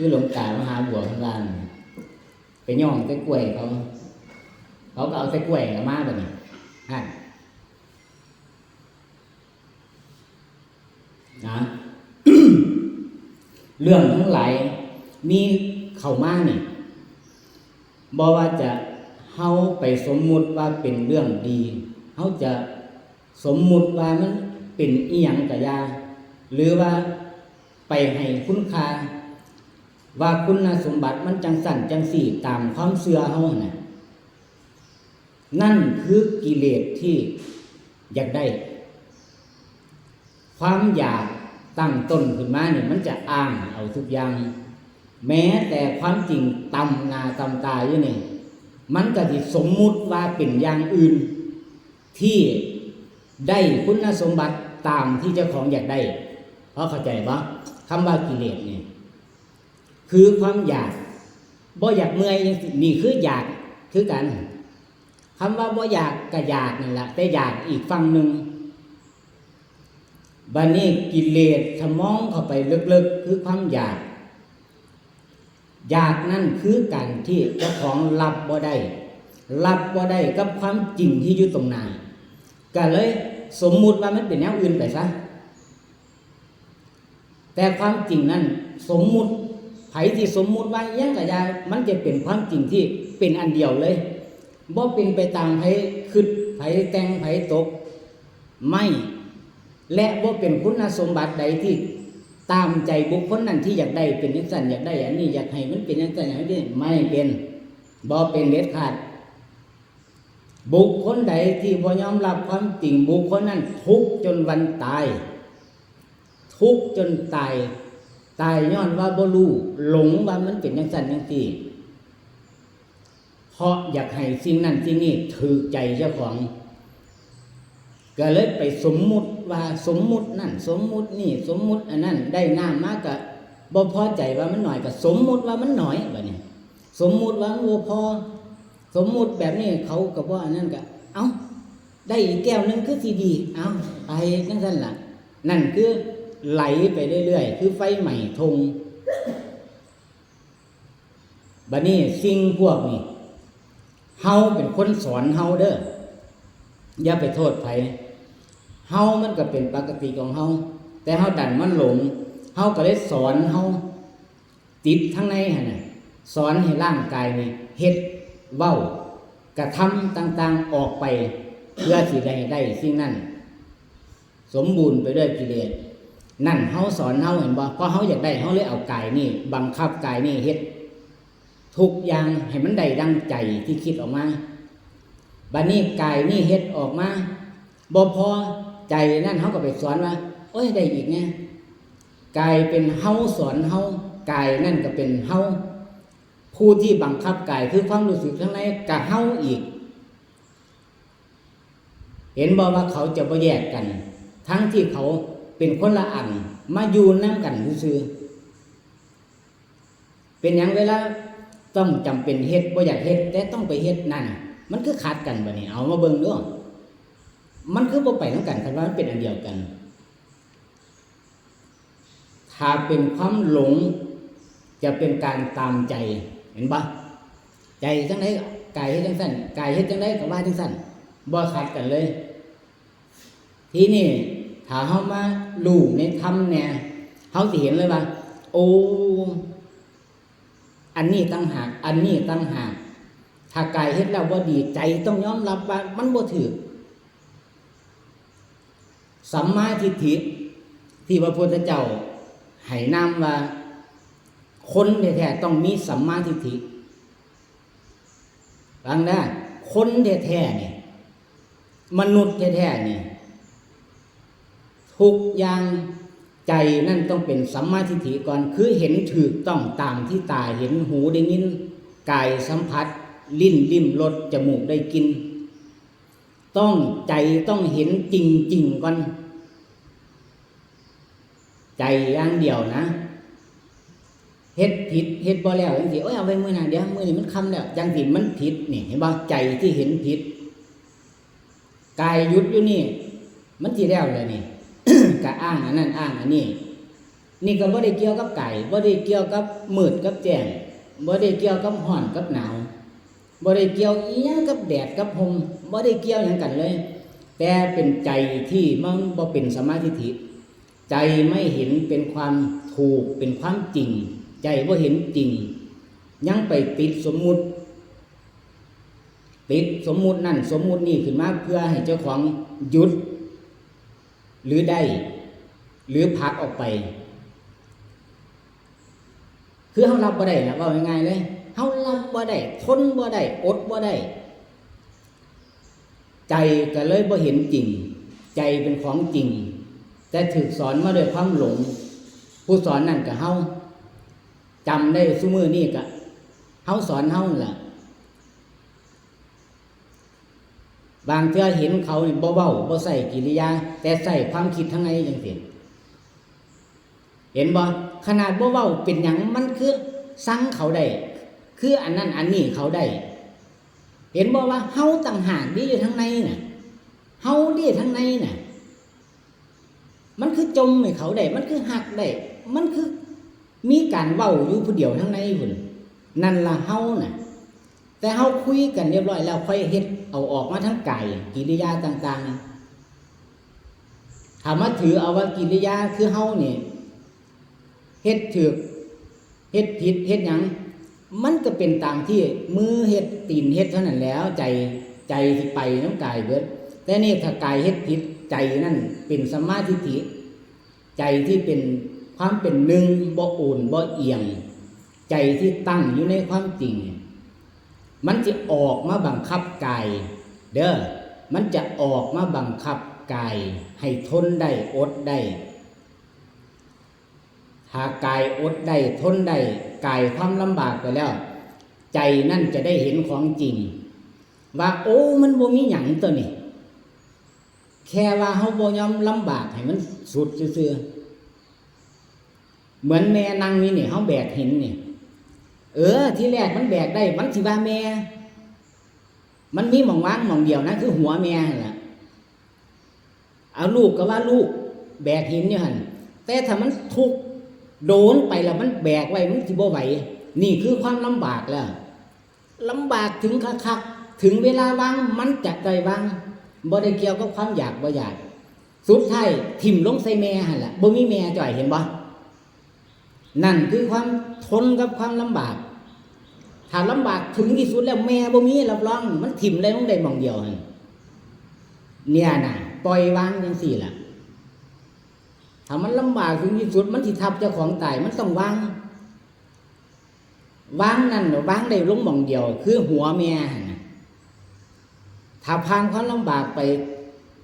คือหลวงตามหาบัวข้างล่างไปย่องใส่กล้วยเขา เขาก็เอาใส่กล้วยเอามาแบบนี้ฮะนะเรื่องทั้งหลายมีเข้ามาเนี่บอกว่าจะเฮาไปสมมุติว่าเป็นเรื่องดีเฮาจะสมมุติว่ามันเป็นอีหยังกะยา หรือว่าไปให้คุณค่า ว่าคุณสมบัติมันจังสั่นจังสี่ตามความเชื่อเฮาน่ะนั่นคือกิเลสที่อยากได้ ความอยากตั้งต้นขึ้นมาเนี่ยมันจะอ้างเอาทุกอย่าง แม้แต่ความจริงตำนาตำตาอยู่นี่มันก็ที่สมมุติว่าเป็นอย่างอื่น ที่ได้คุณสมบัติตามที่เจ้าของอยากได้ เพราะเข้าใจปะคำว่ากิเลสเนี่ย คือความอยากบ่อยากเมื่อยังซี้นี่คืออยากคือกันคำว่าบ่อยากก็อยากนั่นแหละแต่อยากอีกฝั่งหนึ่งบันนี้กิเลสสมองเข้าไปลึกๆ คือความอยาก อยากนั่นคือการที่เจ้าของรับบ่ได้ รับบ่ได้กับความจริงที่อยู่ตรงหน้าก็เลยสมมุติว่ามันเป็นแนวอื่นไปซะแต่ความจริงนั้นสมมุติ ไผที่สมมุติว่าอยังกะยามันจะเป็นความจริงที่เป็นอันเดียวเลยบ่เป็นไปตามไผคิดไผแต่งไผตก ไม่ และว่เป็นคุณสมบัติใดที่ตามใจบุคคลนั้นที่อยากได้เป็นนิสันอยากได้อันนี้อยากให้มันเป็นนิสันอย่างนี้ไม่เป็นบ่เป็นเด็ดขาด บุคคลใดที่บ่ยอมรับความจริงบุคคลนั้นทุกจนวันตาย ทุกจนตาย ตายย้อนว่าบ่รู้หลงว่ามันเป็นอย่างสันอย่างที่เพราะอยากให้สิ่งนั้นสิ่งนี้ถือใจเจ้าของ ก็เลยไปสมมุติว่าสมมุตินั่น สมมุตินี่ สมมุติอันนั้น ได้น้ำมากกะบ่พอใจว่ามันหน่อยก็สมมุติว่ามันหน่อยแบบนี้สมมุติว่ามันบ่พอสมมุติแบบนี้เขาก็บ่อันนั้นก็เอ้าได้อีกแก้วนึงคือสิดี เอ้าไปจังซั่นล่ะ นั่นคือ ไหลไปเรื่อยๆ คือไฟใหม่ทงบัดนี้สิ่งพวกนี้เฮาเป็นคนสอนเฮาเด้ออย่าไปโทษไผเฮามันก็เป็นปกติของเฮาแต่เฮาดันมันหลงเฮาก็เลยสอนเฮาติดทั้งในหั่นน่ะสอนให้ร่างกายนี่เฮ็ดเว้ากระทำต่างๆออกไป เพื่อสิได้ได้สิ่งนั้น สมบูรณ์ไปด้วยกิเลส นั่นเฮาสอนเฮาเห็นบ่เพราะเฮาอยากได้เฮาเลยเอากายนี่ บังคับกายนี่เฮ็ดทุกอย่างให้มันได้ดังใจที่คิดออกมาบัดนี้กายนี่เฮ็ดออกมาบ่พอใจนั่นเขาก็ไปสอนว่าโอ้ยได้อีกเนี่ยกายเป็นเฮาสอนเฮากายนั่นก็เป็นเฮาผู้ที่บังคับกายคือความรู้สึกข้างในกับเฮาอีก เห็นบอกว่าเขาจะบ่แยกกัน ทั้งที่เขา เป็นคนละอันมาอยู่นั่งกันซื่อเป็นอย่างเวลาต้องจำเป็นเฮ็ดบ่อยากเฮ็ดแต่ต้องไปเฮ็ดนั่น มันคือขาดกันบ่นี่เอามาเบิ่งด้วยมันคือบ่ไปทั้งกันคันว่ามันเป็นอันเดียวกัน ถ้าเป็นความหลง จะเป็นการตามใจเห็นปะใจจังไดกายเฮ็ดจังสั้นกายเฮ็ดจังไดก็ว่าจังสั้นบ่ขัดกันเลย ทีนี้ ถ้าเฮามาลู่ในธรรมเนี่ยเฮาสิเห็นเลยว่า โอ้อันนี้ตั้งหากอันนี้ตั้งหากถ้ากายเฮ็ดแล้วบ่ดีใจต้องยอมรับว่ามันบ่ถูกสัมมาทิฏฐิที่พระพุทธเจ้าให้นามว่า คนแท้ๆต้องมีสัมมาทิฏฐิฟังได้คนแท้ๆเนี่ยมนุษย์แท้ๆเนี่ย ทุกอย่างใจนั่นต้องเป็นสัมมาทิฏฐิก่อนคือเห็นถูกต้องตามที่ตาเห็นหูได้ยินกายสัมผัส ลิ้นลิ้มรสจมูกได้กิน ต้องใจต้องเห็นจริงๆก่อน ใจอย่างเดียวนะเฮ็ดผิดเฮ็ดบ่แล้วจังซี่โอ้ยเอาไว้มื้อหน้าเดี๋ยวมื้อนี้มันคำแล้วจังสิมันผิดนี่เห็นบ่ใจที่เห็นผิดกายหยุดอยู่นี่ มันสิแล้วเลยนี่ ก็อ้างอันนั้นอ้างอันนี้นี่ก็บ่ได้เกี่ยวกับไก่บ่ได้เกี่ยวกับมืดกับแจ้งบ่ได้เกี่ยวกับร้อนกับหนาวบ่ได้เกี่ยวอีหยังกับแดดกับลมบ่ได้เกี่ยวหยังกันเลย แต่เป็นใจที่มันบ่เป็นสมาธิิใจไม่เห็นเป็นความถูกเป็นความจริง ใจบ่เห็นจริง ยังไปติดสมมุติ ติดสมมุตินั่นสมมุตินี่ขึ้นมาเพื่อให้เจ้าของหยุด หรือได้ หรือพักออกไป คือเขารับบ่ได้ละว่าง่ายๆเลยเขารับบ่ได้ทนบ่ได้อดบ่ได้ ใจก็เลยบ่เห็นจริง ใจเป็นของจริง แต่ถูกสอนมาด้วยความหลง ผู้สอนนั่นก็เฮาจำได้ซุมือนี่ก็เฮาสอนเฮาล่ะ บางเทื่อเห็นเขานี่บ่เว้าบ่ใส่กิริยา แต่ใส่ความคิดทั้งในจังซี่เห็นบ่ขนาดบ่เว้าเป็นหยังมันคือสั่งเขาได้คืออันนั้นอันนี้เขาได้ เห็นบ่ว่าเฮาต่างหากดีอยู่ทั้งในน่ะเฮาดีทั้งในน่ะ มันคือจมให้เขาได้ มันคือหักได้ มันคือมีการเว้าอยู่ผู้เดียวทั้งในพุ่นนั่นละเฮาน่ะ แต่เฮาคุยกันเรียบร้อยแล้วค่อยเฮ็ดเอาออกมาทั้งไกายกิริยาต่างๆถามว่าถือเอาว่ากิริยาคือเฮานี่เฮ็ดถือเฮ็ดผิดเฮ็ดหยังมันก็เป็นตามที่มือเฮ็ดตีนเฮ็ดเท่านั้นแล้ว ใจใจที่ไปน้ำกายเบิดแต่นี่ถ้ากายเฮ็ดผิดใจนั่นเป็นสมาธิิใจที่เป็นความเป็นหนึ่งบ่อุ่นบ่เอียง ใจที่ตั้งอยู่ในความจริง มันจะออกมาบังคับกายเด้อมันจะออกมาบังคับกายให้ทนได้อดได้ถ้ากายอดได้ทนได้กายความลำบากไปแล้ว ใจนั่นจะได้เห็นของจริง ว่าโอ้มันบ่มีหยังตัวนี่แค่ว่าเฮาบ่ยอมลำบากให้มันสุดซื่อเหมือนแม่นั่งนี่นี่เฮาแบกหินนี่ เออ ที่แรกมันแบกได้ มันสิว่าแม่ มันมีหมองว่างหมองเดียวนะคือหัวแม่แหละเอาลูกก็ว่าลูก แบกหินอยู่หันแต่ถ้ามันทุกข์โดนไปแล้วมันแบกไว้มันสิบ่ไหวนี่คือความลำบากแล้วลำบากถึงคักๆถึงเวลาวางมันจะใจวางบ่ได้เกี่ยวกับความอยากบ่อยากสุดท้ายถิ่มลงใส่แม่หันละบ่มีแม่จ่อยเห็นบ่นั่นคือความทนกับความลำบาก ถ้าลำบากถึงที่สุดแล้วแม่บ่มีรับรอง มันถิ่มเลยต้องได้มองเดียวหันเนี่ยนะปล่อยวางจังสี่ล่ะถ้ามันลำบากถึงที่สุด มันสิทับเจ้าของตายมันต้องวางวางนั่นวางได้ลงหมองเดียว คือหัวแม่หันถ้าผ่านความลำบากไป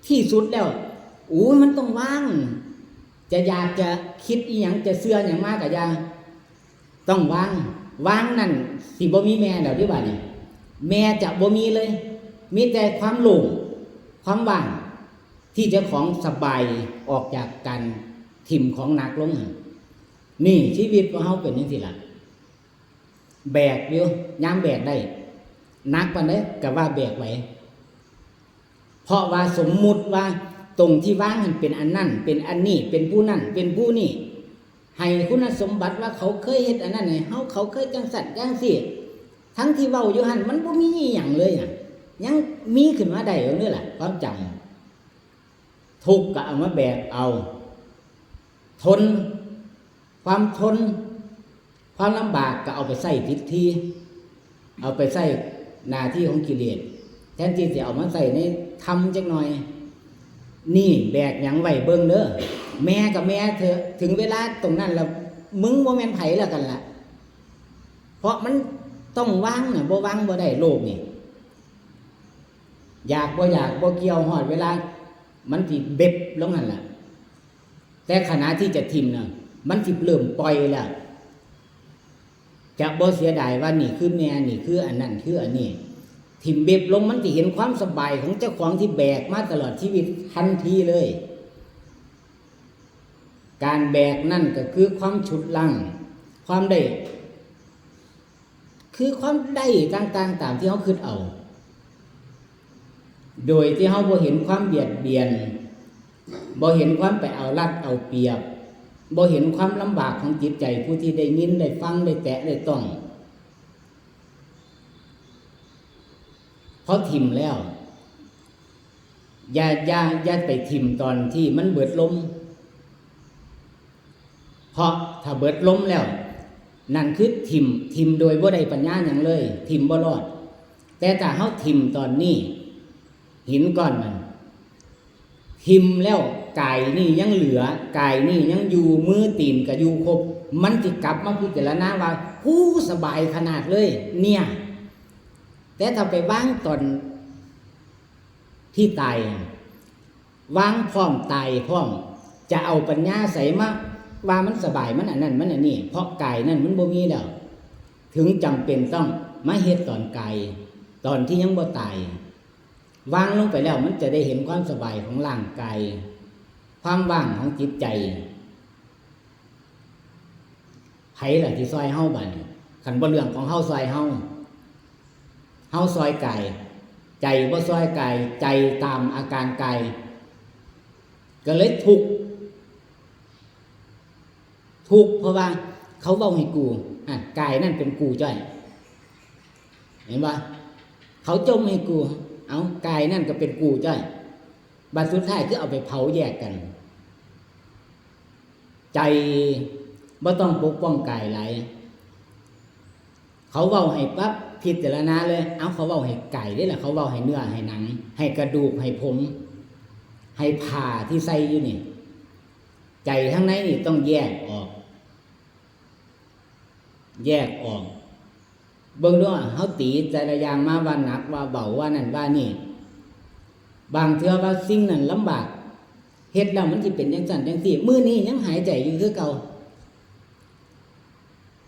ที่สุดแล้วอู้มันต้องวาง จะอยากจะคิดอีหยังจะเสื้ออย่างมากกับยาต้องวาง วางนั่นสิบ่มีแม่เดี๋ยวที่บ้านนี่แม่จะบ่มีเลย มีแต่ความโล่งความว่างที่เจ้าของสบายออกจากการถิ่มของหนักลงหั่นนี่ชีวิตของเขาเป็นยังสิล่ะแบกอยู่ย้ำแบกได้นักปานได้กับว่าแบกไหวเพราะว่าสมมุติว่าตรงที่ว่างมันเป็นอันนั่นเป็นอันนี้เป็นผู้นั่นเป็นผู้นี่ ให้คุณสมบัติว่าเขาเคยเฮ็ดอันนั้นให้เฮาเขาเคยจังสัตว์จังสิทั้งที่เว้าอยู่หันมันบ่มีอหย่างเลยอะยังมีขึ้นมาได้เอาเนี่ยแหละความจำทุกข์ก็เอามาแบกเอา ทน ความทน ความลำบากก็เอาไปใส่ทิศทีเอาไปใส่หน้าที่ของกิเลสแทนที่จะเอามาใส่ในทำจักหน่อย นี่แบกหยังไหวเบิ่งเด้อ แม่กับแม่เธอถึงเวลาตรงนั้นแล้วมึงบ่แม่นไผแล้วกันล่ะ เพราะมันต้องวางน่ะบ่วางบ่ได้โลกนี่อยากบ่อยากบ่เกี่ยวหอดเวลา มันสิเบ็บลงนั่นล่ะ แต่ขณะที่จะทิมน่ะ มันสิเริ่มปล่อยล้วจะบ่เสียดายว่านี่คือแม่นี่คืออันนั้นคืออันนี้ทิมเบ็บลงมันจะเห็นความสบายของเจ้าของที่แบกมาตลอดชีวิตทันทีเลย การแบกนั่นก็คือความฉุดลัง ความได้ คือความได้ต่างๆตามที่เขาคิดเอา โดยที่เขาบ่เห็นความเบียดเบียนบ่เห็นความไปเอารัดเอาเปรียบบ่เห็นความลำบากของจิตใจผู้ที่ได้ยินได้ฟังได้แตะได้ต้องเพราะทิมแล้ว อย่าอย่าอย่าไปทิมตอนที่มันเบิดลม เพราะถ้าเบิดล้มแล้ว นั่นคือทิมทิมโดยบ่ได้ปัญญาอย่างเลย ทิมบ่รอด แต่ถ้าเฮาทิมตอนนี้ หินก้อนมันทิมแล้วกายนี่ยังเหลือกายนี่ยังอยู่มือตีนก็อยู่ครบ มันจิกลับมาพิจารณาว่าหู้สบายขนาดเลย เนี่ย แต่ถ้าไปว่างตอนที่ตายวางพร้อมตายพร้อมจะเอาปัญญาใส่มา ว่ามันสบายมันอันนั้นมันอันนี้เพราะกายนั่นมันบ่มีแล้วถึงจำเป็นต้องมาเฮ็ดตอนกายตอนที่ยังบ่ตายวางลงไปแล้วมันจะได้เห็นความสบายของร่างกายความว่างของจิตใจไผล่ะที่ซอยเฮาบัดนี้ขันบ่เรื่องของเฮาซอยเฮาเฮาซอยกายใจบ่ซอยกายใจตามอาการกายก็เลยทุกข์ ทุกเพราะว่าเขาเว้าให้กูอะกายนั่นเป็นกูจ้อยเห็นปะเขาจมให้กู เอากายนั่นก็เป็นกูจ้อยบัดสุดท้ายคือเอาไปเผาแยกกัน ใจบ่ต้องปกป้องกายไหลยเขาเว้าให้ปั๊บพิจารณาเลย เอาเขาเว้าให้ไก่ได้แหละเขาเว้าให้เนื้อให้หนัง ให้กระดูกให้ผม ให้ผ่าที่ใส่อยู่นี่ ใจทั้งในนี่ต้องแยกออก แยกออก เบิ่งด้วยเฮาตีแต่ละอย่างมาว่าหนักว่าเบาว่านั่นว่านี่ บางเทื่อว่าสิ่งนั้นลำบากเฮ็ดแล้วมันสิเป็นจังซั่นจังซี่มือนี้ยังหายใจอยู่คือเก่า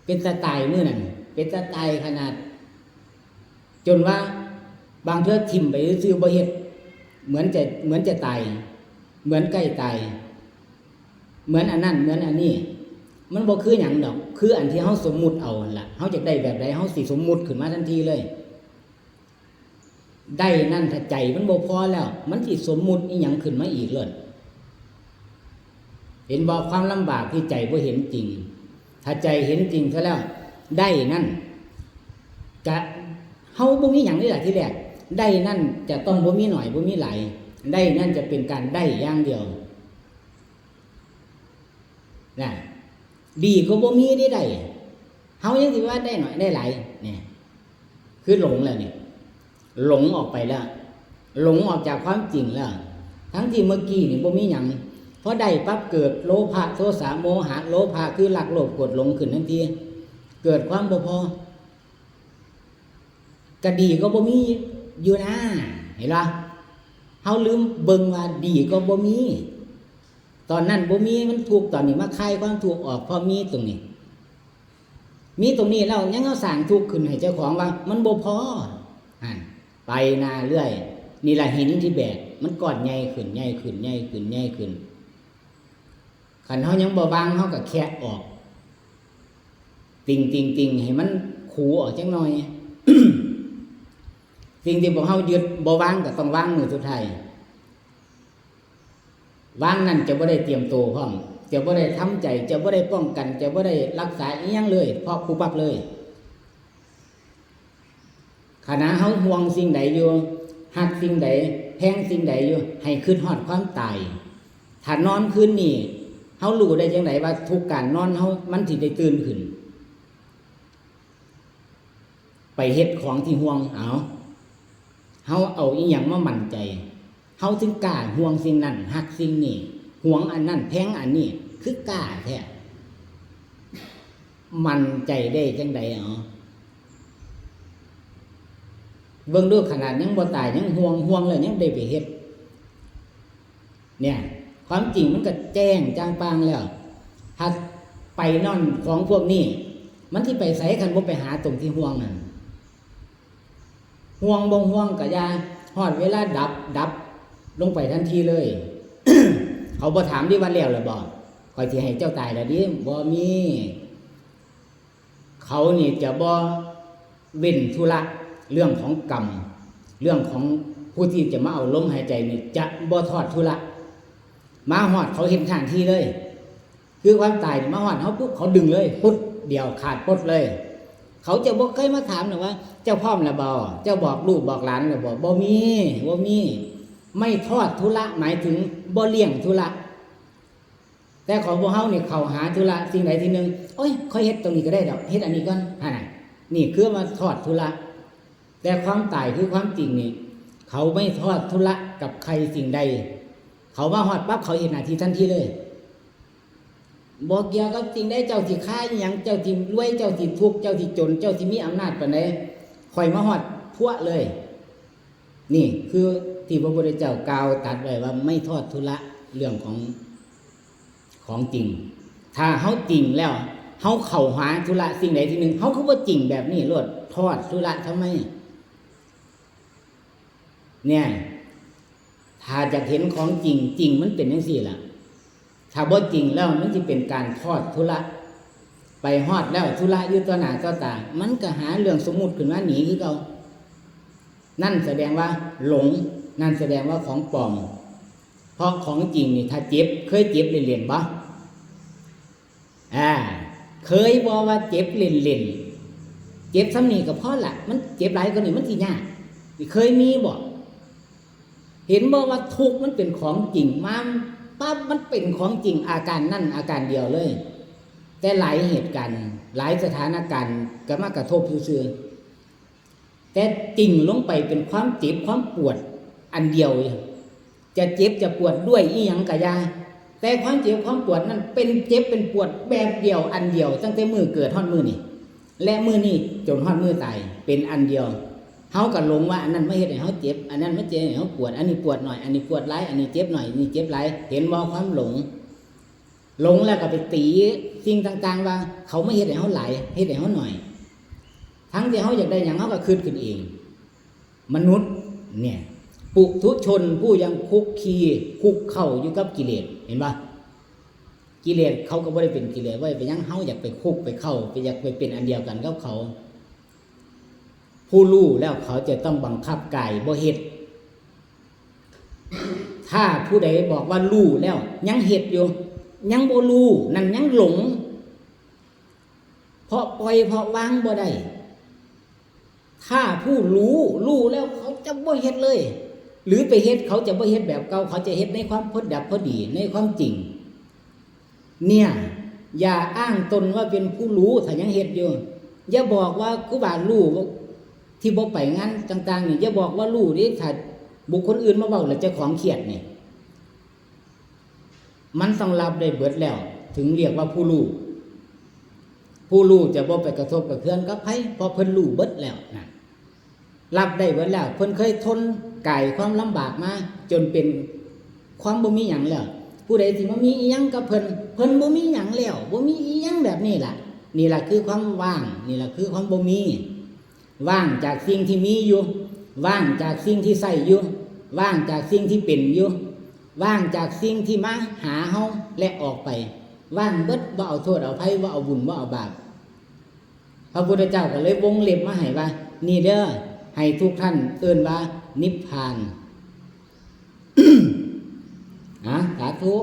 เป็นสไตล์มือนั้นเป็นสไตล์ขนาด จนว่าบางเทื่อทิ่มไปซื่อบ่เฮ็ดเหมือนจะเหมือนจะตายเหมือนใกล้ตายเหมือนอันนั้นเหมือนอันนี้ มันบ่คือหยังดอก คืออันที่เฮาสมมุติเอาล่ะเฮาจะได้แบบใดเฮาสิสมมุติขึ้นมาทันทีเลย ได้นั่นถ้าใจมันบ่พอแล้ว มันสิสมมุติอีหยังขึ้นมาอีกเลยเห็นบอกความลำบากที่ใจบ่เห็นจริง ถ้าใจเห็นจริงซะแล้ว ได้นั่นกะเฮาบ่มีหยังนี่แหละที่แรกได้นั่นจะต้องบ่มีหน่อยบ่มีหลายได้นั่นจะเป็นการได้อย่างเดียวนะ ดีก็บ่มีได้ได้เฮายังสิว่าได้หน่อยได้หลายเนี่ยคือหลงแล้วเนี่ยหลงออกไปแล้ว หลงออกจากความจริงแล้ว ทั้งที่เมื่อกี้นี่บ่มีหยังพอได้ปั๊บเกิดโลภะโทสะโมหะโลภะคือหลักโลภกดหลงขึ้นทันทีเกิดความบ่พอกระดีก็บ่มีอยู่นะเห็นป่ะเฮาลืมเบิ่งว่าดีก็บ่มี ตอนนั้นบ่มีมันถูกตอนนี้มาคลายความถูกออกพราะมีตรงนี้ มีตรงนี้แล้วยังเอาสร้างทุกข์ขึ้นให้เจ้าของว่า มันบ่พออ่ไปนาเรื่อย นี่ละหินที่แบกมันก่อนใหญ่ขึ้นใหญ่ขึ้นใหญ่ขึ้นใหญ่ขึ้นขันเฮายังบ่บางเฮาก็แคะออก ติงติงติงให้มันขูออกจังหน่อยสิ่งที่พวกเฮายึดบ่วางก็ต้องวางมือสุดท้าย วางนั่นจะบ่ได้เตรียมตัวพร้อมจะบ่ได้ทำใจ จะบ่ได้ป้องกัน จะบ่ได้รักษาอีหยังเลยเพราะปูปับเลยขณะเฮาห่วงสิ่งใดอยู่หักสิ่งใดแพงสิ่งใดอยู่ ให้คืนฮอดความตายถ้านอนคืนนี้เฮารู้ได้จังไดว่าทุกการนอนเฮามันสิได้ตื่นขึ้น ไปเฮ็ดของที่ห่วงเอาเฮาเอาอีหยังมามั่นใจ เฮาถึงกล้าห่วงสิ่งนั้นหักสิ่งนี้ห่วงอันนั้นแพงอันนี้คือกล้าแท้มันใจได้จังใดเอเบิ่งดูขนาดยังบ่ตายยังห่วงห่วงเลยยังได้ไปเฮ็ดเนี่ย ความจริงมันก็แจ้งจางปางแล้วถ้าไปนอนของพวกนี้ มันที่ไปใส่คันบ่ไปหาตรงที่ห่วงนั่นห่วงบงห่วงกะยาหอดเวลาดับดับ ลงไปทันทีเลย เขาบ่ถามดิว่าแล้วหรือบ่คอยสิให้เจ้าตายแล้วดิบ่มี เขานี่จะบ่เว้นธุระเรื่องของกรรม เรื่องของผู้ที่จะมาเอาลมหายใจนี่จะบ่ทอดธุระมาหอดเขาเห็นทางที่เลย คือความตายนี่มาหอดเขาปุ๊บเขาดึงเลยปุ๊บเดียวขาดปุ๊บเลย เขาจะบอกเคยมาถามหรือว่า เจ้าพ่อมละบอเจ้าบอกลูกบอกหลานละบอบ่มีบ่มี ไม่ทอดทุระหมายถึงบ่เลี่ยงทุระแต่ของพวกเฮาเนี่ยเขาหาทุระสิ่งใดสิ่หนึ่งโอ้ยค่อยเฮ็ดตรงนี้ก็ได้ดอกเฮ็ดอันนี้ก่อนอ่านนี่คือมาทอดทุระแต่ความตายคือความจริงนี่เขาไม่ทอดทุระกับใครสิ่งใด เขามาหอดปั๊บเขาเห็นหน้าที่ทันทีเลยบอกเกี่ยวกับสิ่งใดเจ้าที่ค้าอหยังเจ้าที่รวยเจ้าที่ทุกข์เจ้าที่จน เจ้าที่มีอำนาจปานใดคอยมาหอดพวกเลย นี่คือ ที่พระพุทธเจ้ากล่าวตัดไว้ว่าไม่ทอดทุระเรื่องของของจริง ถ้าเขาจริงแล้วเขาเข่าหาธุระสิ่งใดที่หนึ่งเขาคือว่าจริงแบบนี้รวดทอดธุระทำไม เนี่ย ถ้าจะเห็นของจริงจริงมันเป็นยังสี่ล่ะ ถ้าบ่จริงแล้วมันจะเป็นการทอดธุระไปฮอดแล้วธุระยืดตัวหนาตัวตา มันก็หาเรื่องสมมุติขึ้นมาหนีคือเก่านั่นแสดงว่าหลง นั่นแสดงว่าของปลอม เพราะของจริงนี่ถ้าเจ็บ เคยเจ็บเล่นๆบ่อ่า เคยบอกว่าเจ็บเล่นๆเจ็บซ้ำนี่ก็พอละมันเจ็บหลายกว่านี้มันสิยากนี่เคยมีบ่เห็นบอกว่าทุกมันเป็นของจริงมาปั๊บมันเป็นของจริงอาการนั่นอาการเดียวเลย แต่หลายเหตุการณ์หลายสถานการณ์ก็มากระทบซื่อแต่จริงลงไปเป็นความเจ็บความปวด อันเดียวจะเจ็บจะปวดด้วยอีหยังกะยาแต่ความเจ็บความปวดนั้นเป็นเจ็บเป็นปวดแบบเดียวอันเดียว ตั้งแต่มือเกิดทอดมือนี่และมือนี่จนทอดมือตายเป็นอันเดียวเฮาก็หลงว่าอันนั้นไม่เฮ็ดให้เฮาเจ็บ อันนั้นไม่เจ็บให้เฮาปวด อันนี้ปวดหน่อยอันนี้ปวดหลายอันนี้เจ็บหน่อยอันนี้เจ็บหลายเห็นบ่ความหลงหลงแล้วก็ไปตีสิ่งต่างๆว่า เขาไม่เฮ็ดให้เฮาไหลเฮ็ดให้เฮาหน่อย ทั้งที่เฮาอยากได้หยังเฮาก็คืนขึ้นเอง มนุษย์เนี่ย ปุถุชนผู้ยังคุกคีคุกเข้าอยู่กับกิเลสเห็นปะกิเลสเขาก็บ่ได้เป็นกิเลสไว้ไปยังเฮาอยากไปคุกไปเข้าไปอยากไปเป็นอันเดียวกันกับเขา ผู้รู้แล้วเขาจะต้องบังคับกายบ่เฮ็ดถ้าผู้ใดบอกว่ารู้แล้ว ยังเฮ็ดอยู่ ยังบ่รู้นั่นยังหลง เพราะปล่อยเพราะวางบ่ได้ถ้าผู้รู้รู้แล้วเขาจะบ่เฮ็ดเลย หรือไปเฮ็ดเขาจะบ่เฮ็ดแบบเก่าเขาจะเฮ็ดในความพอดับพอดีในความจริง เนี่ย อย่าอ้างตนว่าเป็นผู้รู้ถ้ายังเฮ็ดอยู่อย่าบอกว่ากูบารู้ว่ที่บ่ไปงานต่างๆนี่อย่าบอกว่ารู้ดิถ้าบุคคลอื่นมาเว้าแล้วจะของเครียดนี่มันต้องรับได้เบิดแล้ว ถึงเรียกว่าผู้รู้ผู้รู้จะบ่ไปกระทบกับเพื่อนกับไผเพราะเพิ่นรู้เบิดแล้วนะรับได้เบิดแล้ว เพิ่นเคยทน กายความลำบากมาจนเป็นความบ่มีหยังแล้วผู้ใดที่มามีอีหยังกับเพิ่นเพิ่นบ่มีหยังแล้วบ่มีอีหยังแบบนี้ล่ะ นี่ล่ะคือความว่างนี่ล่ะคือความบ่มี ว่างจากสิ่งที่มีอยู่ ว่างจากสิ่งที่ใส่อยู่ ว่างจากสิ่งที่เป็นอยู่ว่างจากสิ่งที่มาหาเฮาและออกไป ว่างเบิดบ่าเอาโทษเอาภัยบ่าเอาบุญบ่าเอาบาปพระพุทธเจ้าก็เลยวงเล็บมาให้ว่า นี่เด้อให้ทุกท่านเอิ้นว่า นิพพานอะสาธุ